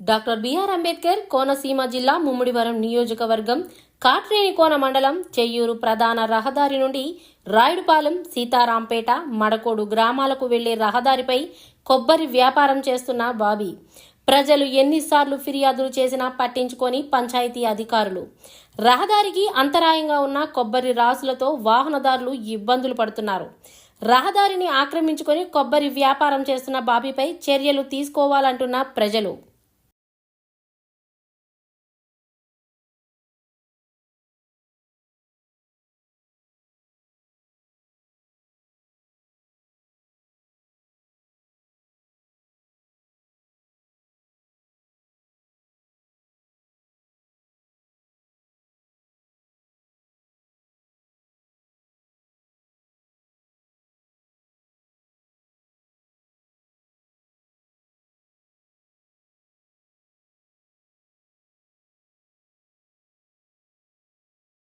Doctor BR Ambedkar Konaseema జిల్లా ముమ్మిడివరం నియోజకవర్గం కాట్రేనికోన మండలం చెయ్యూరు ప్రధాన రహదారి నుండి రాయుడుపాలెం సీతారాంపేట మడకోడు గ్రామాలకు వెళ్ళే రహదారిపై కొబ్బరి వ్యాపారం చేస్తున్న బాబీ. ప్రజలు ఎన్నిసార్లు ఫిర్యాదులు చేసినా పట్టించుకొని పంచాయతీ అధికారులు. రహదారికి అంతరాయంగా ఉన్న కొబ్బరి రాసులతో వాహనదారులు ఇబ్బందులు పడుతున్నారు. రహదారిని ఆక్రమించుకొని కొబ్బరి వ్యాపారం చేస్తున్న బాబీపై చర్యలు తీసుకోవాలంటున్న ప్రజలు.